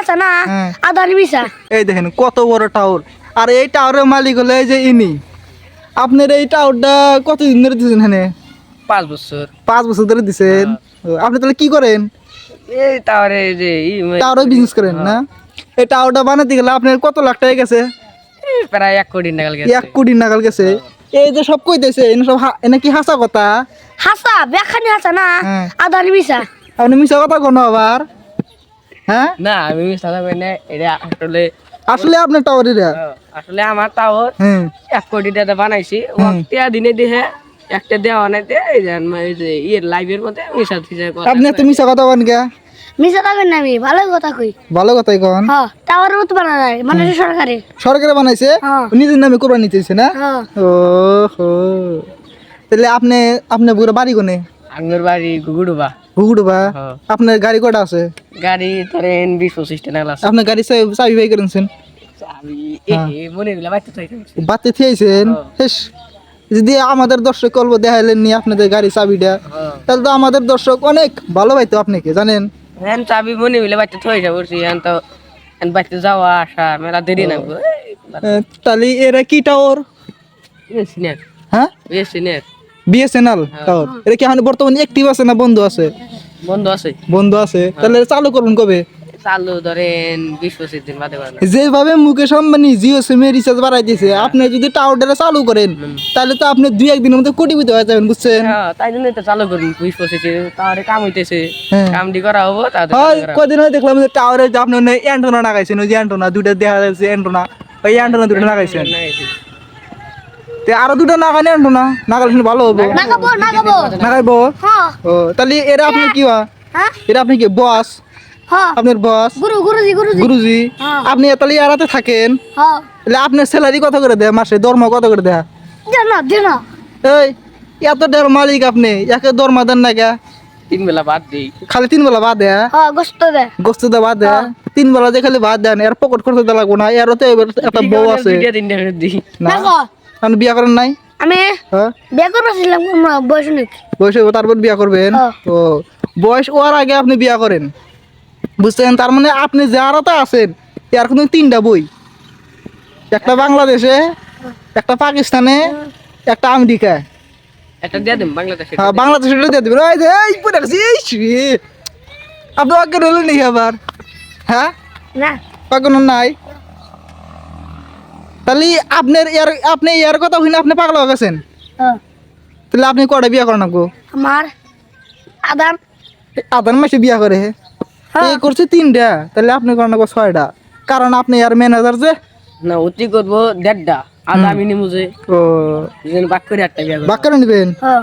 আছে। না? হ্যাঁ। আদানি মিশা এই দেখেন কত বড় টাওয়ার আর এই টাওয়ারের মালিক হলো এই যে ইনি। আপনার এই টাওয়ারটা কতদিন ধরে দিচ্ছেন এখানে? পাঁচ বছর। পাঁচ বছর ধরে দিচ্ছেন আপনি তাহলে কি করেন? এই তাহলে যে টাওয়ারে বিজনেস করেন না? এই টাওয়ারটা বানাতে গেলে আপনার কত লাখ টাকা গেছে? প্রায় এক কোটি টাকা গেছে। এক কোটি নাগাল গেছে। এই যে সব কইতেছে এনে সব এনে কি হাসা কথা? হাসা বেখানি আছে না? হ্যাঁ। আদানি মিশা আপনি মিশা কথা কোনো আবার। হ্যাঁ? না আমি সাদা করি না এটা আসলে আসলে আপনার টাওয়ার এরিয়া আসলে আমার টাওয়ার এক কোটি টাকা বানাইছি ও দিনে দিয়ে একটা দেওয়া যে আমার এই যে ইয়ের লাইভের মধ্যে মিশা ফিশা কথা আপনি এত মিশা কথা বলেন কে? মিশা থাকবেন না আমি ভালো কথা কই। ভালো কথাই কন। হ্যাঁ বানা যায় মানে সরকারে। সরকারে বানাইছে। নিজের নামে কোরবানি নিতেছে না? ও হো তাহলে আপনি আপনি পুরো বাড়ি কোনে? আঙ্গুর বাড়ি গুগুড়ুবা? ঘুগুড়বা হ্যাঁ। আপনার গাড়ি কটা আছে? গাড়ি ধরেন বিশ পঁচিশ টাকা আছে। আপনার গাড়ি চাবি বাই করেছেন? হ্যাঁ। বাতে থিয়েছেন? যদি আমাদের দর্শক কল্প দেখাইলেন নি আপনাদের গাড়ি চাবিটা তাহলে তো আমাদের দর্শক অনেক ভালো পাইতো আপনাকে জানেন? হ্যাঁ চাবি মনে হইলে বাচ্চা থই যাব এখন তো বাচ্চা যাওয়া আসা মেলা দেরি না তাহলে এরা কি টাওয়ার হ্যাঁ? সিনিয়র। বিএসএনএল টাওয়ার এটা কি এখন বর্তমানে অ্যাক্টিভ আছে না বন্ধ আছে? বন্ধ আছে। বন্ধ আছে। তাহলে চালু করুন কবে? চালু ধরেন বিশ পঁচিশ দিন বাদে যেভাবে মুকেশ আম্বানি জিও সিমের রিচার্জ বাড়াইতেছে আপনি যদি টাওয়ারটা চালু করেন তাহলে তো আপনি দুই একদিনের মধ্যে কোটিপতি হয়ে যাবেন বুঝছেন? হ্যাঁ তাই জন্য তো চালু করুন বিশ পঁচিশ। দিন তাহলে কাম হইতেছে। হ্যাঁ। কামটি করা হব তাহলে হয় কদিন হয় দেখলাম যে টাওয়ারে যে আপনি অ্যান্টোনা লাগাইছেন ওই যে অ্যান্টোনা দুইটা দেখা যাচ্ছে অ্যান্টোনা ওই অ্যান্টোনা দুটো লাগাইছেন। তে আরও দুটো নাগানে অ্যান্টোনা নাগালে শুনে ভালো হব। নাগাবো নাগাবো নাগাইবো হ্যাঁ ও তাহলে এরা আপনি কি হয়? হ্যাঁ? এরা আপনি কি বস? হ্যাঁ আপনার বস? গুরু গুরুজি গুরুজি। গুরুজি। আপনি তাহলে এরাতে থাকেন। হ্যাঁ তাহলে আপনার স্যালারি কত করে দেয় মাসে? দরমা কত করে দেয়? দেন না এই এত ডের মালিক আপনি একে দরমা দেন না কে? তিন বেলা বাদ দিই। খালি তিন বেলা ভাত দেয়? হ্যাঁ গোস্ত দে। গোস্ত দে ভাত দেয়? তিন বেলা যে খালি ভাত দেন এর পকেট খরচ দেওয়া লাগবো না। এরও তো এবার একটা বউ আছে। না। আপনি বিয়া করেন নাই? আমি হ্যাঁ? বিয়ে করতেছিলাম বয়স অনেক। বয়স হইবো, তারপর বিয়া করবেন। ও। বয়স ওর আগে আপনি বিয়া করেন। বুঝছেন? তার মানে আপনি যারাতে আছেন এর কিন্তু তিনটা বই। একটা বাংলাদেশে একটা পাকিস্তানে একটা আমেরিকা একটা দিয়ে দিন বাংলাদেশে। হ্যাঁ বাংলাদেশে দিয়ে দেবেন। ওই যে এই পড়ে গেছে, আপনি অজ্ঞান হলেন নাকি আবার? হ্যাঁ? না। অজ্ঞান নাই? তাহলে আপনার ইয়ার আপনি ইয়ার কথা হইনা আপনি পাগল হয়ে গেছেন? হ্যাঁ। তাহলে আপনি কটা বিয়া করেন গো আমার আদান। আদান মাসে বিয়া করে হ্যাঁ। এ করছে তিনটা তাহলে আপনি করেন গো ছয়টা। কারণ আপনি ইয়ার ম্যানেজার যে। না অতি করব দেড়টা। আর আমি নিমু যে। ও। বাক করে একটা বিয়া করব। বাক্কারে নেবেন? হ্যাঁ।